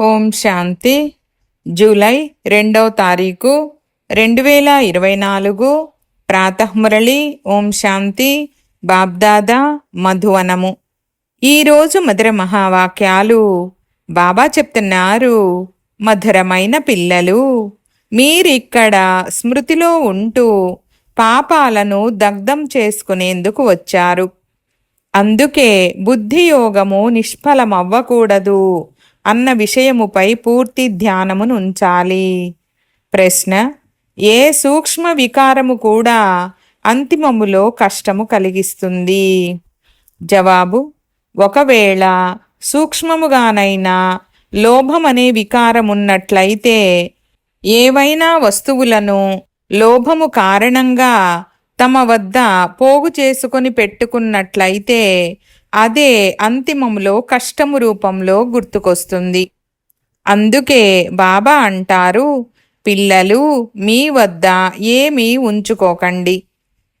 ఓం శాంతి. July రెండవ తారీఖు రెండు వేల ఇరవై నాలుగు ప్రాతఃమురళి. ఓం శాంతి. బాబ్దాదా మధువనము. ఈరోజు మధుర మహావాక్యాలు బాబా చెప్తున్నారు. మధురమైన పిల్లలు మీరిక్కడ స్మృతిలో ఉంటూ పాపాలను దగ్ధం చేసుకునేందుకు వచ్చారు. అందుకే బుద్ధియోగము నిష్ఫలమవ్వకూడదు. అన్న విషయముపై పూర్తి ధ్యానమును ఉంచాలి. ప్రశ్న ఏ సూక్ష్మ వికారము కూడా అంతిమములో కష్టము కలిగిస్తుంది? జవాబు ఒకవేళ సూక్ష్మముగానైనా లోభమనే వికారమున్నట్లయితే ఏవైనా వస్తువులను లోభము కారణంగా తమ వద్ద పోగు చేసుకొని పెట్టుకున్నట్లయితే అదే అంతిమములో కష్టము రూపంలో గుర్తుకొస్తుంది. అందుకే బాబా అంటారు పిల్లలు మీ వద్ద ఏమీ ఉంచుకోకండి.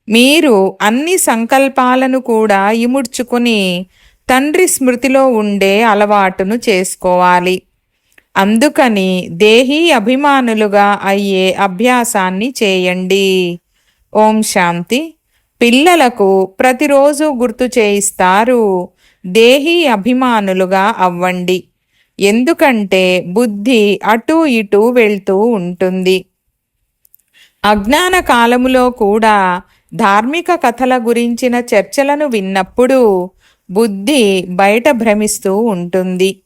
మీరు అన్ని సంకల్పాలను కూడా ఇముడ్చుకుని తండ్రి స్మృతిలో ఉండే అలవాటును చేసుకోవాలి. అందుకని దేహీ అభిమానులుగా అయ్యే అభ్యాసాన్ని చేయండి. ఓం శాంతి. పిల్లలకు ప్రతిరోజు గుర్తు చేయిస్తారు దేహీ అభిమానులుగా అవ్వండి. ఎందుకంటే బుద్ధి అటూ ఇటూ వెళ్తూ ఉంటుంది. అజ్ఞాన కాలములో కూడా ధార్మిక కథల గురించిన చర్చలను విన్నప్పుడు బుద్ధి బయట భ్రమిస్తూ ఉంటుంది.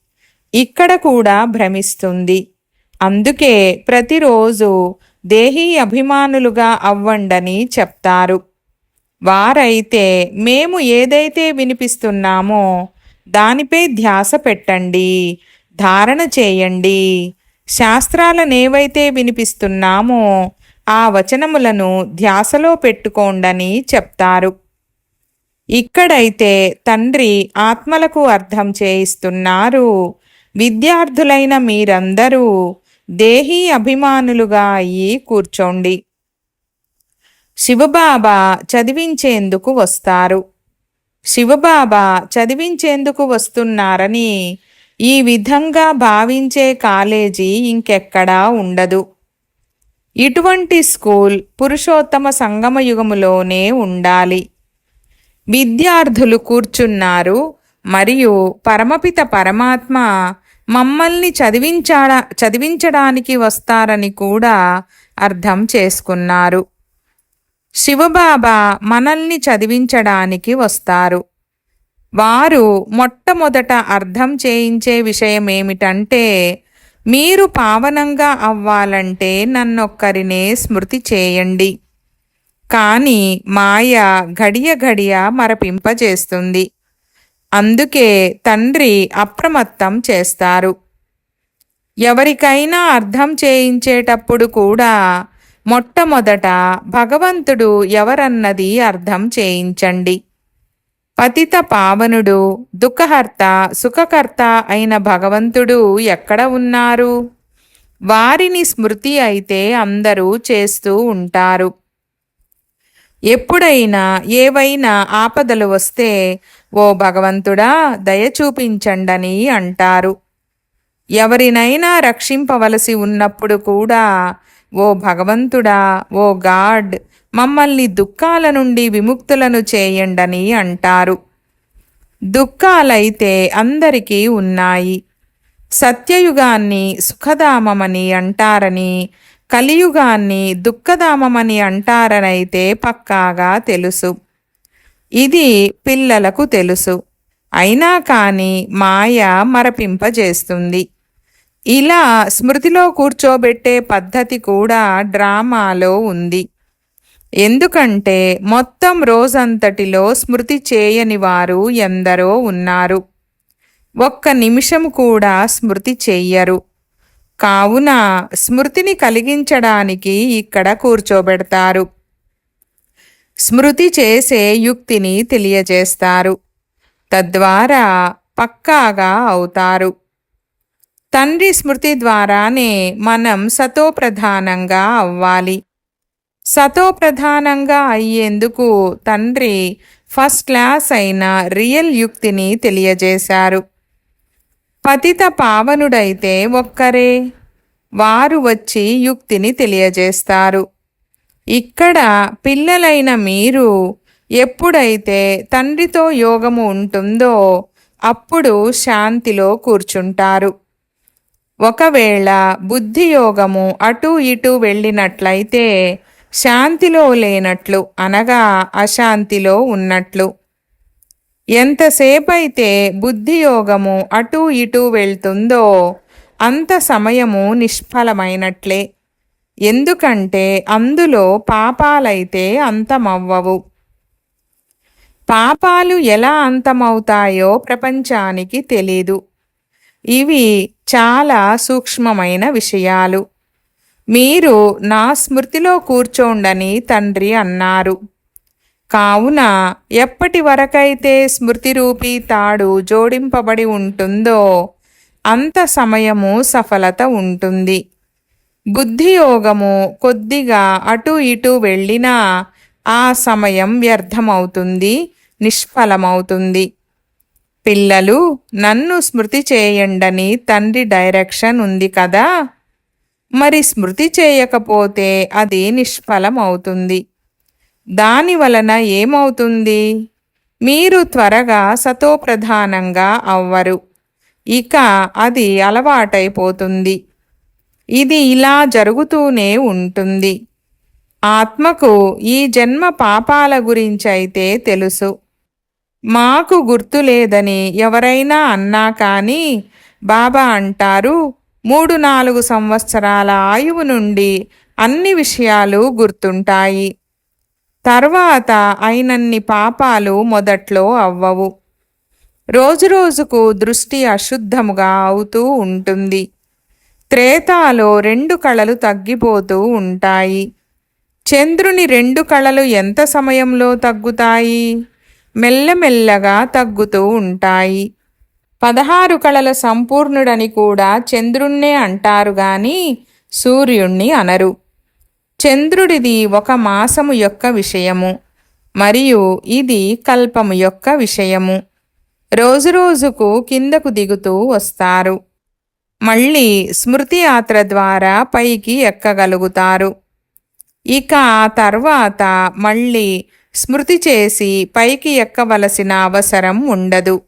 ఇక్కడ కూడా భ్రమిస్తుంది. అందుకే ప్రతిరోజు దేహీ అభిమానులుగా అవ్వండని చెప్తారు. వారైతే మేము ఏదైతే వినిపిస్తున్నామో దానిపై ధ్యాస పెట్టండి ధారణ చేయండి. శాస్త్రాలనేవైతే వినిపిస్తున్నామో ఆ వచనములను ధ్యాసలో పెట్టుకోండని చెప్తారు. ఇక్కడైతే తండ్రి ఆత్మలకు అర్థం చేయిస్తున్నారు. విద్యార్థులైన మీరందరూ దేహీ అభిమానులుగా అయ్యి కూర్చోండి. శివబాబా చదివించేందుకు వస్తారు. శివబాబా చదివించేందుకు వస్తున్నారని ఈ విధంగా భావించే కాలేజీ ఇంకెక్కడా ఉండదు. ఇటువంటి స్కూల్ పురుషోత్తమ సంగమయుగములోనే ఉండాలి. విద్యార్థులు కూర్చున్నారు మరియు పరమపిత పరమాత్మ మమ్మల్ని చదివించాడా చదివించడానికి వస్తారని కూడా అర్థం చేసుకున్నారు. శివబాబా మనల్ని చదివించడానికి వస్తారు. వారు మొట్టమొదట అర్థం చేయించే విషయం ఏమిటంటే మీరు పావనంగా అవ్వాలంటే నన్నొక్కరినే స్మృతి చేయండి. కానీ మాయ గడియ ఘడియ మరపింపజేస్తుంది. అందుకే తండ్రి అప్రమత్తం చేస్తారు. ఎవరికైనా అర్థం చేయించేటప్పుడు కూడా మొట్టమొదట భగవంతుడు ఎవరన్నది అర్థం చేయించండి. పతిత పావనుడు దుఃఖహర్త సుఖకర్త అయిన భగవంతుడు ఎక్కడ ఉన్నారు? వారిని స్మృతి అయితే అందరూ చేస్తూ ఉంటారు. ఎప్పుడైనా ఏవైనా ఆపదలు వస్తే ఓ భగవంతుడా దయ చూపించండని అంటారు. ఎవరినైనా రక్షింపవలసి ఉన్నప్పుడు కూడా ఓ భగవంతుడా ఓ గాడ్ మమ్మల్ని దుఃఖాల నుండి విముక్తులను చేయండని అంటారు. దుఃఖాలైతే అందరికీ ఉన్నాయి. సత్యయుగాన్ని సుఖధామమని అంటారని కలియుగాన్ని దుఃఖధామమని అంటారనైతే పక్కాగా తెలుసు. ఇది పిల్లలకు తెలుసు. అయినా కానీ మాయ మరపింపజేస్తుంది. ఇలా స్మృతిలో కూర్చోబెట్టే పద్ధతి కూడా డ్రామాలో ఉంది. ఎందుకంటే మొత్తం రోజంతటిలో స్మృతి చేయని వారు ఎందరో ఉన్నారు. ఒక్క నిమిషం కూడా స్మృతి చెయ్యరు. కావున స్మృతిని కలిగించడానికి ఇక్కడ కూర్చోబెడతారు. స్మృతి చేసే యుక్తిని తెలియజేస్తారు. తద్వారా పక్కాగా అవుతారు. తండ్రి స్మృతి ద్వారానే మనం సతోప్రధానంగా అవ్వాలి. సతోప్రధానంగా అయ్యేందుకు తండ్రి ఫస్ట్ క్లాస్ అయిన రియల్ యుక్తిని తెలియజేశారు. పతిత పావనుడైతే ఒక్కరే వారు వచ్చి యుక్తిని తెలియజేస్తారు. ఇక్కడ పిల్లలైన మీరు ఎప్పుడైతే తండ్రితో యోగము ఉంటుందో అప్పుడు శాంతిలో కూర్చుంటారు. ఒకవేళ బుద్ధియోగము అటు ఇటు వెళ్ళినట్లయితే శాంతిలో లేనట్లు అనగా అశాంతిలో ఉన్నట్లు. ఎంతసేపైతే బుద్ధియోగము అటు ఇటు వెళ్తుందో అంత సమయము నిష్ఫలమైనట్లే. ఎందుకంటే అందులో పాపాలైతే అంతమవ్వవు. పాపాలు ఎలా అంతమవుతాయో ప్రపంచానికి తెలీదు. ఇవి చాలా సూక్ష్మమైన విషయాలు. మీరు నా స్మృతిలో కూర్చోండని తండ్రి అన్నారు. కావున ఎప్పటి వరకైతే స్మృతి రూపీ తాడు జోడింపబడి ఉంటుందో అంత సమయము సఫలత ఉంటుంది. బుద్ధియోగము కొద్దిగా అటు ఇటు వెళ్ళినా ఆ సమయం వ్యర్థమవుతుంది నిష్ఫలమవుతుంది. పిల్లలు నన్ను స్మృతి చేయండని తండ్రి డైరెక్షన్ ఉంది కదా? మరి స్మృతి చేయకపోతే అది నిష్ఫలం అవుతుంది దాని వలన ఏమవుతుంది? మీరు త్వరగా సతోప్రధానంగా అవ్వరు. ఇక అది అలవాటైపోతుంది. ఇది ఇలా జరుగుతూనే ఉంటుంది. ఆత్మకు ఈ జన్మ పాపాల గురించైతే తెలుసు. మాకు గుర్తులేదని ఎవరైనా అన్నా కానీ బాబా అంటారు మూడు నాలుగు సంవత్సరాల ఆయువు నుండి అన్ని విషయాలు గుర్తుంటాయి. తర్వాత అయినన్ని పాపాలు మొదట్లో అవ్వవు. రోజురోజుకు దృష్టి అశుద్ధముగా అవుతూ ఉంటుంది. త్రేతాలో రెండు కళలు తగ్గిపోతూ ఉంటాయి. చంద్రుని రెండు కళలు ఎంత సమయంలో తగ్గుతాయి? మెల్లమెల్లగా తగ్గుతూ ఉంటాయి. పదహారు కళల సంపూర్ణుడని కూడా చంద్రుణ్ణే అంటారు గాని సూర్యుణ్ణి అనరు. చంద్రుడిది ఒక మాసము యొక్క విషయము మరియు ఇది కల్పము యొక్క విషయము. రోజురోజుకు కిందకు దిగుతూ వస్తారు. మళ్ళీ స్మృతి యాత్ర ద్వారా పైకి ఎక్కగలుగుతారు. ఇక ఆ తర్వాత మళ్ళీ స్మృతి చేసి పైకి ఎక్కవలసిన అవసరం ఉండదు.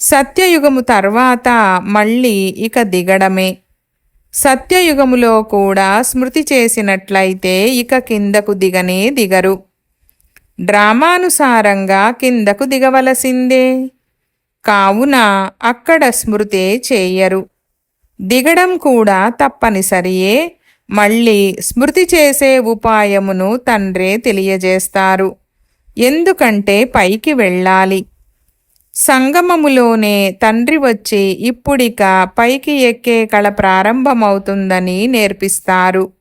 సత్యయుగము తర్వాత మళ్ళీ ఇక దిగడమే. సత్యయుగములో కూడా స్మృతి చేసినట్లయితే ఇక కిందకు దిగనే దిగరు. డ్రామానుసారంగా కిందకు దిగవలసిందే. కావున అక్కడ స్మృతే చేయరు. దిగడం కూడా తప్పనిసరియే. మళ్ళీ స్మృతి చేసే ఉపాయమును తండ్రే తెలియజేస్తారు. ఎందుకంటే పైకి వెళ్ళాలి. సంగమములోనే తండ్రి వచ్చి ఇప్పుడిక పైకి ఎక్కే కళ ప్రారంభమవుతుందని నేర్పిస్తారు.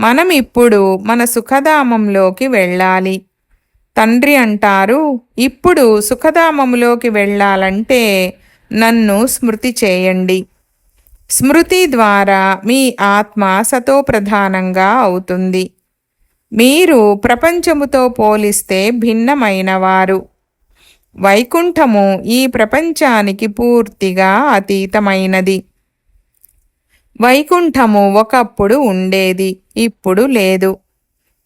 మనం ఇప్పుడు మన సుఖధామంలోకి వెళ్ళాలి. తండ్రి అంటారు ఇప్పుడు సుఖధామములోకి వెళ్ళాలంటే నన్ను స్మృతి చేయండి. స్మృతి ద్వారా మీ ఆత్మ సతోప్రధానంగా అవుతుంది. మీరు ప్రపంచముతో పోలిస్తే భిన్నమైనవారు. వైకుంఠము ఈ ప్రపంచానికి పూర్తిగా అతీతమైనది. వైకుంఠము ఒకప్పుడు ఉండేది ఇప్పుడు లేదు.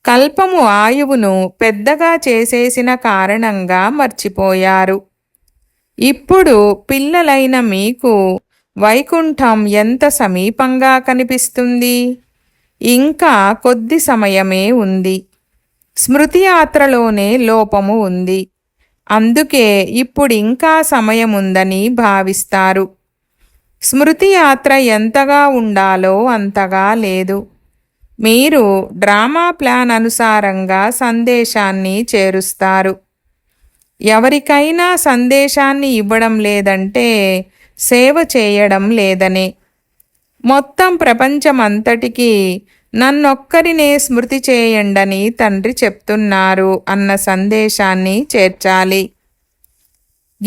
కల్పము ఆయువును పెద్దగా చేసేసిన కారణంగా మర్చిపోయారు. ఇప్పుడు పిల్లలైన మీకు వైకుంఠం ఎంత సమీపంగా కనిపిస్తుంది? ఇంకా కొద్ది సమయమే ఉంది. స్మృతి యాత్రలోనే లోపము ఉంది. అందుకే ఇప్పుడు ఇంకా సమయముందని భావిస్తారు. స్మృతి యాత్ర ఎంతగా ఉండాలో అంతగా లేదు. మీరు డ్రామా ప్లాన్ అనుసారంగా సందేశాన్ని చేరుస్తారు. ఎవరికైనా సందేశాన్ని ఇవ్వడం లేదంటే సేవ చేయడం లేదనే. మొత్తం ప్రపంచమంతటికీ నన్నొక్కరినే స్మృతి చేయండని తండ్రి చెప్తున్నారు అన్న సందేశాన్ని చేర్చాలి.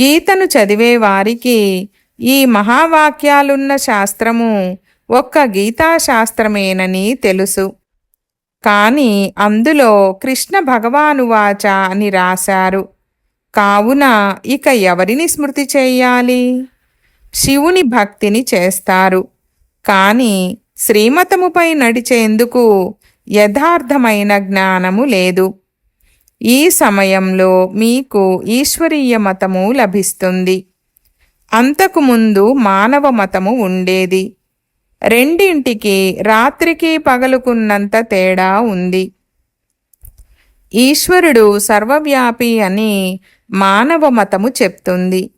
గీతను చదివే వారికి ఈ మహావాక్యాలున్న శాస్త్రము ఒక్క గీతాశాస్త్రమేనని తెలుసు. కానీ అందులో కృష్ణ భగవానువాచ అని రాశారు. కావున ఇక ఎవరిని స్మృతి చేయాలి? శివుని భక్తిని చేస్తారు. కానీ శ్రీమతముపై నడిచేందుకు యథార్థమైన జ్ఞానము లేదు. ఈ సమయంలో మీకు ఈశ్వరీయ మతము లభిస్తుంది. అంతకుముందు మానవ మతము ఉండేది. రెండింటికి రాత్రికి పగలుకున్నంత తేడా ఉంది. ఈశ్వరుడు సర్వవ్యాపి అని మానవ మతము చెప్తుంది.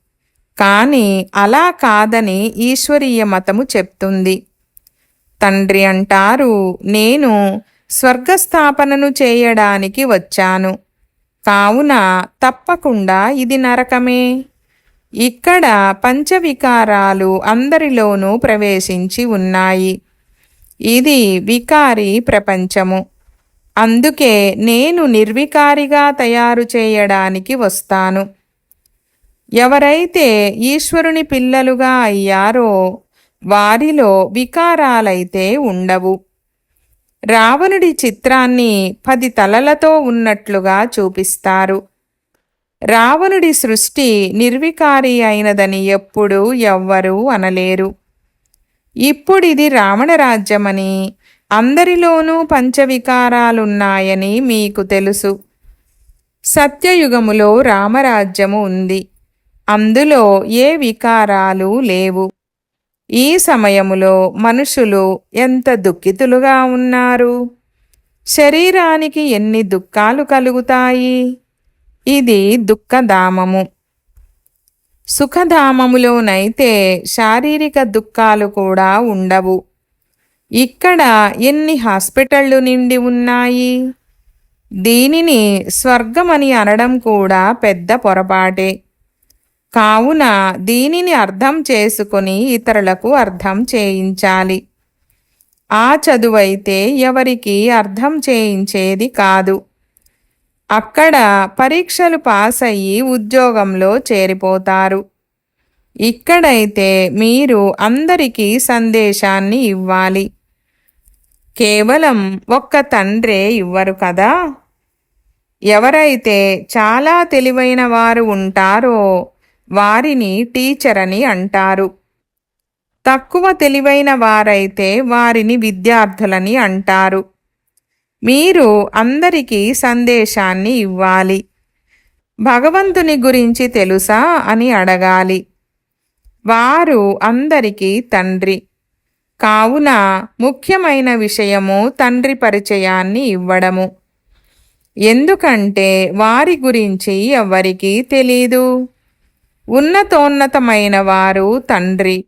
కానీ అలా కాదని ఈశ్వరీయ మతము చెప్తుంది. తండ్రి అంటారు నేను స్వర్గస్థాపనను చేయడానికి వచ్చాను. కావున తప్పకుండా ఇది నరకమే. ఇక్కడ పంచవికారాలు అందరిలోనూ ప్రవేశించి ఉన్నాయి. ఇది వికారి ప్రపంచము. అందుకే నేను నిర్వికారిగా తయారు చేయడానికి వస్తాను. ఎవరైతే ఈశ్వరుని పిల్లలుగా అయ్యారో వారిలో వికారాలైతే ఉండవు. రావణుడి చిత్రాన్ని పది తలలతో ఉన్నట్లుగా చూపిస్తారు. రావణుడి సృష్టి నిర్వికారి అయినదని ఎప్పుడూ ఎవ్వరూ అనలేరు. ఇప్పుడిది రావణ రాజ్యమని అందరిలోనూ పంచవికారాలున్నాయని మీకు తెలుసు. సత్యయుగములో రామరాజ్యము ఉంది. అందులో ఏ వికారాలు లేవు. ఈ సమయములో మనుషులు ఎంత దుఃఖితులుగా ఉన్నారు? శరీరానికి ఎన్ని దుఃఖాలు కలుగుతాయి? ఇది దుఃఖధామము. సుఖధామములోనైతే శారీరక దుఃఖాలు కూడా ఉండవు. ఇక్కడ ఎన్ని హాస్పిటళ్ళు నిండి ఉన్నాయి? దీనిని స్వర్గమని అనడం కూడా పెద్ద పొరపాటే. కావున దీనిని అర్థం చేసుకుని ఇతరులకు అర్థం చేయించాలి. ఆ చదువైతే ఎవరికి అర్థం చేయించేది కాదు. అక్కడ పరీక్షలు పాస్ అయ్యి ఉద్యోగంలో చేరిపోతారు. ఇక్కడైతే మీరు అందరికీ సందేశాన్ని ఇవ్వాలి. కేవలం ఒక్క తండ్రే ఇవ్వరు కదా? ఎవరైతే చాలా తెలివైన వారు ఉంటారో వారిని టీచర్ అని అంటారు. తక్కువ తెలివైన వారైతే వారిని విద్యార్థులని అంటారు. మీరు అందరికీ సందేశాన్ని ఇవ్వాలి. భగవంతుని గురించి తెలుసా అని అడగాలి. వారు అందరికీ తండ్రి. కావున ముఖ్యమైన విషయము తండ్రి పరిచయాన్ని ఇవ్వడము. ఎందుకంటే వారి గురించి ఎవ్వరికీ తెలీదు. ఉన్నతోన్నతమైన వారు తండ్రి.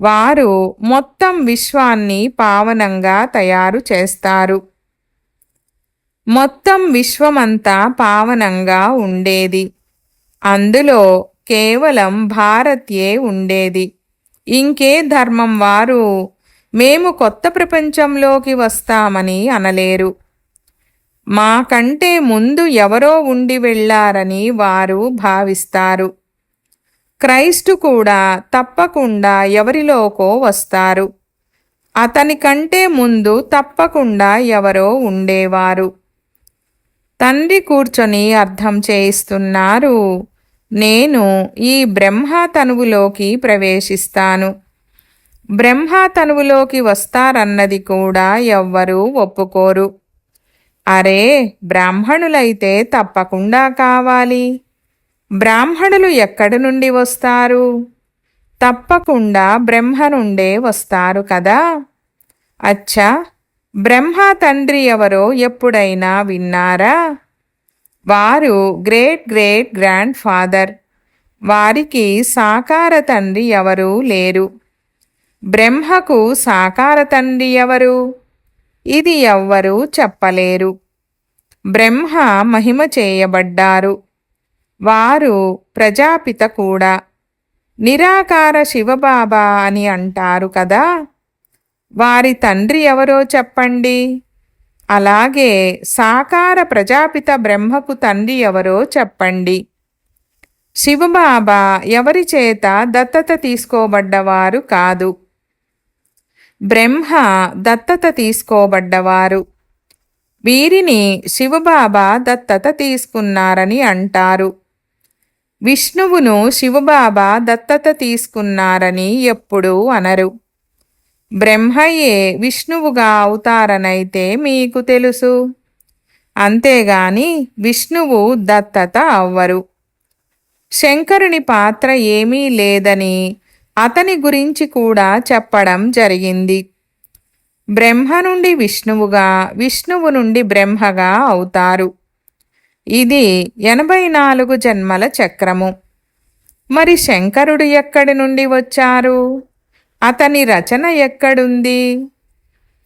వారు మొత్తం విశ్వాన్ని పావనంగా తయారు చేస్తారు. మొత్తం విశ్వమంతా పావనంగా ఉండేది. అందులో కేవలం భారత్యే ఉండేది. ఇంకే ధర్మం వారు మేము కొత్త ప్రపంచంలోకి వస్తామని అనలేరు. మాకంటే ముందు ఎవరో ఉండి వెళ్ళారని వారు భావిస్తారు. క్రైస్టు కూడా తప్పకుండా ఎవరిలోకో వస్తారు. అతని కంటే ముందు తప్పకుండా ఎవరో ఉండేవారు. తండ్రి కూర్చొని అర్థం చేయిస్తున్నారు నేను ఈ బ్రహ్మ తనువులోకి ప్రవేశిస్తాను. బ్రహ్మ తనువులోకి వస్తారన్నది కూడా ఎవ్వరూ ఒప్పుకోరు. అరే బ్రాహ్మణులైతే తప్పకుండా కావాలి. బ్రాహ్మణులు ఎక్కడి నుండి వస్తారు? తప్పకుండా బ్రహ్మ నుండే వస్తారు కదా? అచ్చా బ్రహ్మ తండ్రి ఎవరో ఎప్పుడైనా విన్నారా? వారు గ్రేట్ గ్రేట్ గ్రాండ్ ఫాదర్. వారికి సాకార తండ్రి ఎవరూ లేరు. బ్రహ్మకు సాకార తండ్రి ఎవరు? ఇది ఎవ్వరూ చెప్పలేరు. బ్రహ్మ మహిమ చేయబడ్డారు. వారు ప్రజాపిత కూడా. నిరాకార శివబాబా అని అంటారు కదా. వారి తండ్రి ఎవరో చెప్పండి. అలాగే సాకార ప్రజాపిత బ్రహ్మకు తండ్రి ఎవరో చెప్పండి. శివబాబా ఎవరి చేత దత్తత తీసుకోబడ్డవారు కాదు. బ్రహ్మ దత్తత తీసుకోబడ్డవారు. వీరిని శివబాబా దత్తత తీసుకున్నారని అంటారు. విష్ణువును శివబాబా దత్తత తీసుకున్నారని ఎప్పుడూ అనరు. బ్రహ్మయే విష్ణువుగా అవుతారనైతే మీకు తెలుసు. అంతేగాని విష్ణువు దత్తత అవ్వరు. శంకరుని పాత్ర ఏమీ లేదని అతని గురించి కూడా చెప్పడం జరిగింది. బ్రహ్మ నుండి విష్ణువుగా విష్ణువు నుండి బ్రహ్మగా అవుతారు. ఇది ఎనభై నాలుగు జన్మల చక్రము. మరి శంకరుడు ఎక్కడి నుండి వచ్చారు? అతని రచన ఎక్కడుంది?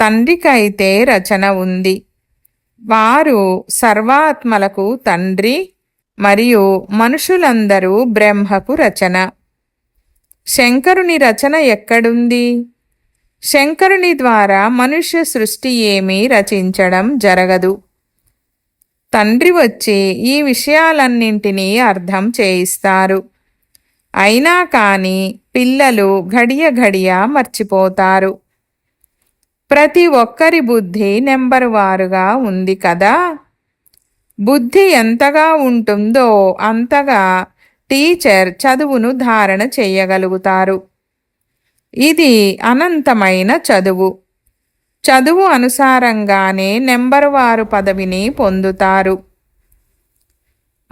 తండ్రికైతే రచన ఉంది. వారు సర్వాత్మలకు తండ్రి మరియు మనుషులందరూ బ్రహ్మకు రచన. శంకరుని రచన ఎక్కడుంది? శంకరుని ద్వారా మనుష్య సృష్టి ఏమీ రచించడం జరగదు. తండ్రి వచ్చి ఈ విషయాలన్నింటినీ అర్థం చేయిస్తారు. అయినా కానీ పిల్లలు ఘడియ ఘడియ మర్చిపోతారు. ప్రతి ఒక్కరి బుద్ధి నెంబరు వారుగా ఉంది కదా. బుద్ధి ఎంతగా ఉంటుందో అంతగా టీచర్ చదువును ధారణ చేయగలుగుతారు. ఇది అనంతమైన చదువు. చదువు అనుసారంగానే నెంబర్ వారు పదవిని పొందుతారు.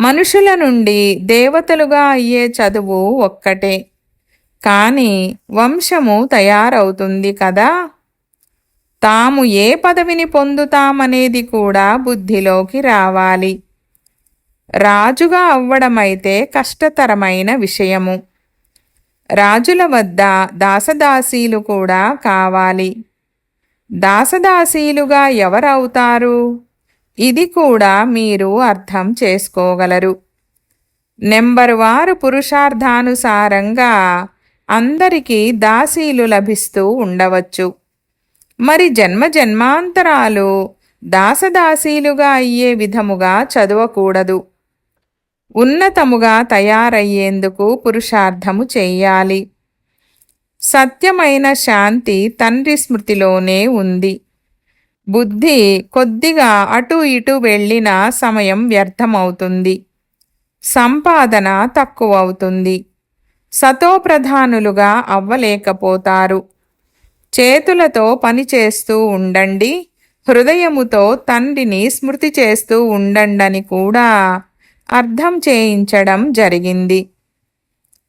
మనుషుల నుండి దేవతలుగా అయ్యే చదువు ఒక్కటే. కానీ వంశము తయారవుతుంది కదా. తాము ఏ పదవిని పొందుతామనేది కూడా బుద్ధిలోకి రావాలి. రాజుగా అవ్వడమైతే కష్టతరమైన విషయము. రాజుల వద్ద దాసదాసీలు కూడా కావాలి. దాసదాసీలుగా ఎవరవుతారు? ఇది కూడా మీరు అర్థం చేసుకోగలరు. నెంబరు వారు పురుషార్థానుసారంగా అందరికీ దాసీలు లభిస్తూ ఉండవచ్చు. మరి జన్మ జన్మాంతరాలు దాసదాసీలుగా అయ్యే విధముగా చదవకూడదు. ఉన్నతముగా తయారయ్యేందుకు పురుషార్థము చెయ్యాలి సత్యమైన శాంతి తండ్రి స్మృతిలోనే ఉంది. బుద్ధి కొద్దిగా అటు ఇటు వెళ్ళిన సమయం వ్యర్థమవుతుంది. సంపాదన తక్కువవుతుంది. సతోప్రధానులుగా అవ్వలేకపోతారు. చేతులతో పనిచేస్తూ ఉండండి. హృదయముతో తండ్రిని స్మృతి చేస్తూ ఉండండని కూడా అర్థం చేయించడం జరిగింది.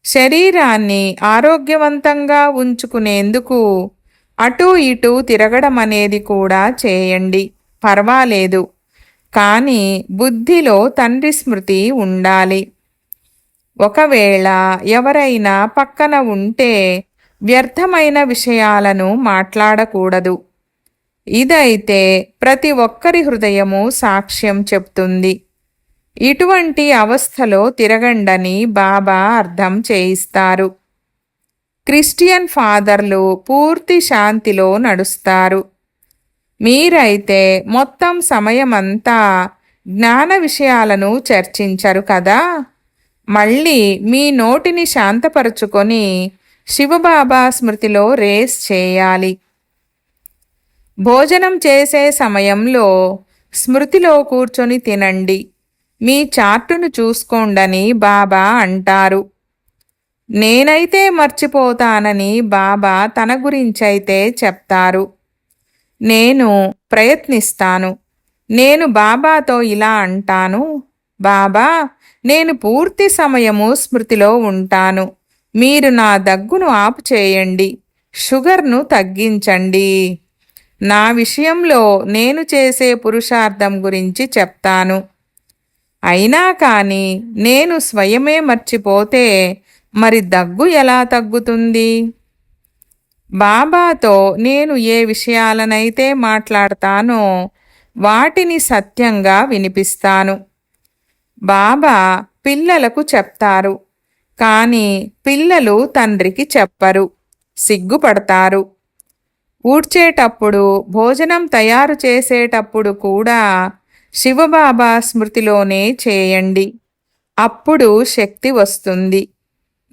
శరీరాన్ని ఆరోగ్యవంతంగా ఉంచుకునేందుకు అటూ ఇటూ తిరగడం అనేది కూడా చేయండి. పర్వాలేదు. కానీ బుద్ధిలో తండ్రి స్మృతి ఉండాలి. ఒకవేళ ఎవరైనా పక్కన ఉంటే వ్యర్థమైన విషయాలను మాట్లాడకూడదు. ఇదైతే ప్రతి ఒక్కరి హృదయము సాక్ష్యం చెప్తుంది. ఇటువంటి అవస్థలో తిరగండని బాబా అర్థం చేయిస్తారు. క్రిస్టియన్ ఫాదర్లు పూర్తి శాంతిలో నడుస్తారు. మీరైతే మొత్తం సమయమంతా జ్ఞాన విషయాలను చర్చించరు కదా? మళ్ళీ మీ నోటిని శాంతపరుచుకొని శివబాబా స్మృతిలో రేస్ చేయాలి. భోజనం చేసే సమయంలో స్మృతిలో కూర్చొని తినండి. మీ చార్టును చూసుకోండని బాబా అంటారు. నేనైతే మర్చిపోతానని బాబా తన గురించైతే చెప్తారు. నేను ప్రయత్నిస్తాను. నేను బాబాతో ఇలా అంటాను. బాబా నేను పూర్తి సమయము స్మృతిలో ఉంటాను. మీరు నా దగ్గును ఆపు చేయండి షుగర్ను తగ్గించండి. నా విషయంలో నేను చేసే పురుషార్థం గురించి చెప్తాను. అయినా కానీ నేను స్వయమే మర్చిపోతే మరి దగ్గు ఎలా తగ్గుతుంది? బాబాతో నేను ఏ విషయాలనైతే మాట్లాడతానో వాటిని సత్యంగా వినిపిస్తాను. బాబా పిల్లలకు చెప్తారు. కానీ పిల్లలు తండ్రికి చెప్పరు. సిగ్గుపడతారు. ఊడ్చేటప్పుడు భోజనం తయారు చేసేటప్పుడు కూడా శివబాబా స్మృతిలోనే చేయండి. అప్పుడు శక్తి వస్తుంది.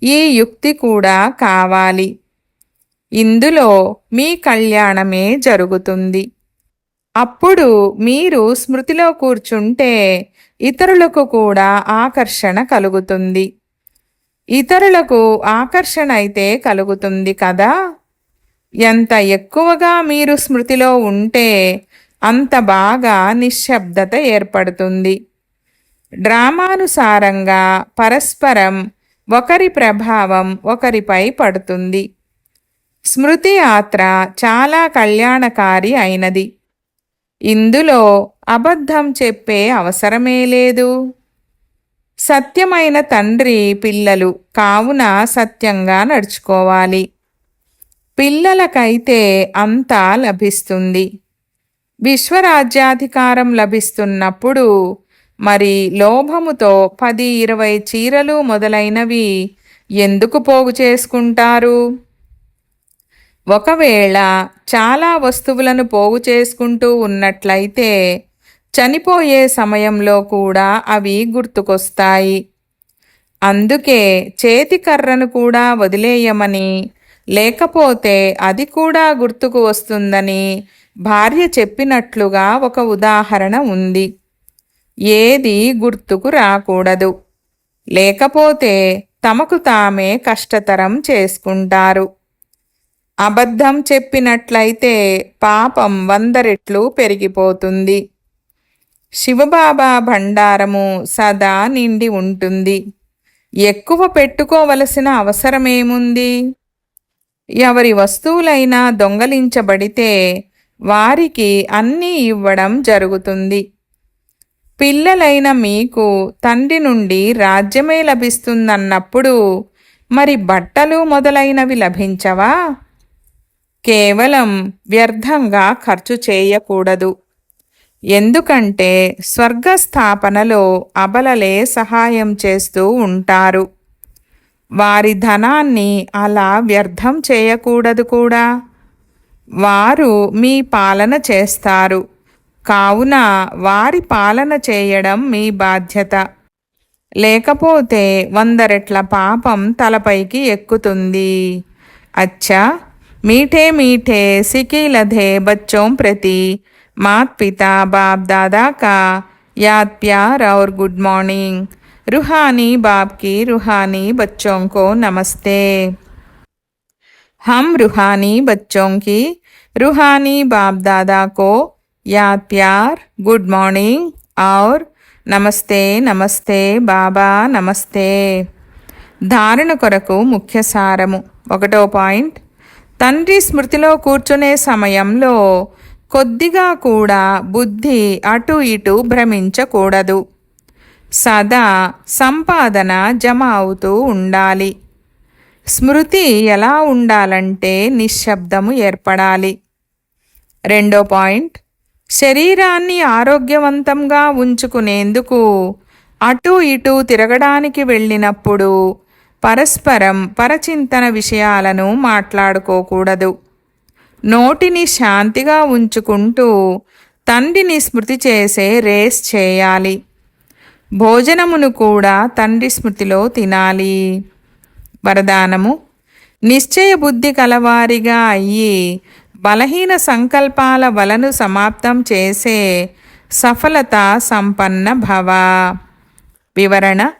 ఈ యుక్తి కూడా కావాలి. ఇందులో మీ కళ్యాణమే జరుగుతుంది. అప్పుడు మీరు స్మృతిలో కూర్చుంటే ఇతరులకు కూడా ఆకర్షణ కలుగుతుంది. ఇతరులకు ఆకర్షణ అయితే కలుగుతుంది కదా? ఎంత ఎక్కువగా మీరు స్మృతిలో ఉంటే అంత బాగా నిశ్శబ్దత ఏర్పడుతుంది. డ్రామానుసారంగా పరస్పరం ఒకరి ప్రభావం ఒకరిపై పడుతుంది. స్మృతి యాత్ర చాలా కళ్యాణకారి అయినది. ఇందులో అబద్ధం చెప్పే అవసరమే లేదు. సత్యమైన తండ్రి పిల్లలు కావున సత్యంగా నడుచుకోవాలి. పిల్లలకైతే అంతా లభిస్తుంది. విశ్వరాజ్యాధికారం లభిస్తున్నప్పుడు మరి లోభముతో పది ఇరవై చీరలు మొదలైనవి ఎందుకు పోగు చేసుకుంటారు? ఒకవేళ చాలా వస్తువులను పోగు చేసుకుంటూ ఉన్నట్లయితే చనిపోయే సమయంలో కూడా అవి గుర్తుకొస్తాయి. అందుకే చేతికర్రను కూడా వదిలేయమని లేకపోతే అది కూడా గుర్తుకు వస్తుందని భార్య చెప్పినట్లుగా ఒక ఉదాహరణ ఉంది. ఏది గుర్తుకు రాకూడదు. లేకపోతే తమకు తామే కష్టతరం చేసుకుంటారు. అబద్ధం చెప్పినట్లయితే పాపం వంద రెట్లు పెరిగిపోతుంది. శివబాబా భండారము సదా నిండి ఉంటుంది. ఎక్కువ పెట్టుకోవలసిన అవసరమేముంది? ఎవరి వస్తువులైనా దొంగలించబడితే వారికి అన్నీ ఇవ్వడం జరుగుతుంది. పిల్లలైన మీకు తండ్రి నుండి రాజ్యమే లభిస్తుందన్నప్పుడు మరి బట్టలు మొదలైనవి లభించవా? కేవలం వ్యర్థంగా ఖర్చు చేయకూడదు. ఎందుకంటే స్వర్గస్థాపనలో అబలలే సహాయం చేస్తూ ఉంటారు. వారి ధనాన్ని అలా వ్యర్థం చేయకూడదు కూడా. వారు మీ పాలన చేస్తారు కావున వారి పాలన చేయడం మీ బాధ్యత లేకపోతే వంద రెట్ల పాపం తలపైకి ఎక్కుతుంది అచ్చా మీఠే మీఠే సికీలధే బచ్చోం ప్రతి मात पिता बाप दादा का याद प्यार और गुड मॉर्निंग रूहानी बाप की रूहानी बच्चों को नमस्ते हम रूहानी बच्चों की रूहानी बाप दादा को याद प्यार गुड मॉर्निंग और నమస్తే నమస్తే బాబా నమస్తే ధారణ కొరకు ముఖ్య సారము ఒకటో పాయింట్ తండ్రి స్మృతిలో కూర్చునే సమయంలో కొద్దిగా కూడా బుద్ధి అటు ఇటు భ్రమించకూడదు సదా సంపాదన జమ అవుతూ ఉండాలి స్మృతి ఎలా ఉండాలంటే నిశ్శబ్దము ఏర్పడాలి. రెండో పాయింట్. శరీరాన్ని ఆరోగ్యవంతంగా ఉంచుకునేందుకు అటు ఇటు తిరగడానికి వెళ్ళినప్పుడు పరస్పరం పరచింతన విషయాలను మాట్లాడుకోకూడదు. నోటిని శాంతిగా ఉంచుకుంటూ తండ్రిని స్మృతి చేసే రేస్ చేయాలి. భోజనమును కూడా తండ్రి స్మృతిలో తినాలి. వరదానము. నిశ్చయ బుద్ధి కలవారిగా అయ్యి బలహీన సంకల్పాల వలను సమాప్తం చేసే సఫలత సంపన్న భవ. వివరణ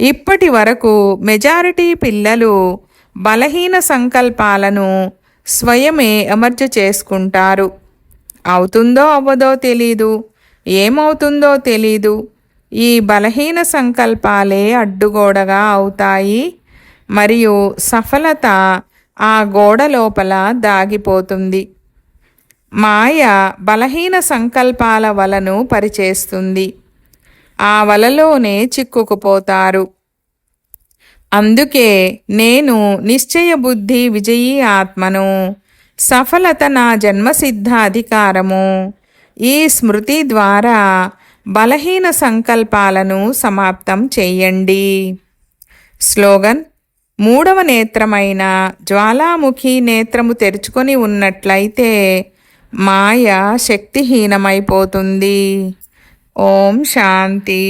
ఇప్పటి వరకు మెజారిటీ పిల్లలు బలహీన సంకల్పాలను స్వయమే అమర్చ చేసుకుంటారు. అవుతుందో అవ్వదో తెలీదు ఏమవుతుందో తెలీదు ఈ బలహీన సంకల్పాలే అడ్డుగోడగా అవుతాయి. మరియు సఫలత ఆ గోడ లోపల దాగిపోతుంది. మాయ బలహీన సంకల్పాల వలను పరిచేస్తుంది. ఆ వలలోనే చిక్కుకుపోతారు. అందుకే నేను నిశ్చయ బుద్ధి విజయీ ఆత్మను సఫలత నా జన్మసిద్ధ అధికారము ఈ స్మృతి ద్వారా బలహీన సంకల్పాలను సమాప్తం చేయండి. స్లోగన్ మూడవ నేత్రమైన జ్వాలాముఖి నేత్రము తెరుచుకొని ఉన్నట్లయితే మాయ శక్తిహీనమైపోతుంది. ఓం శాంతి.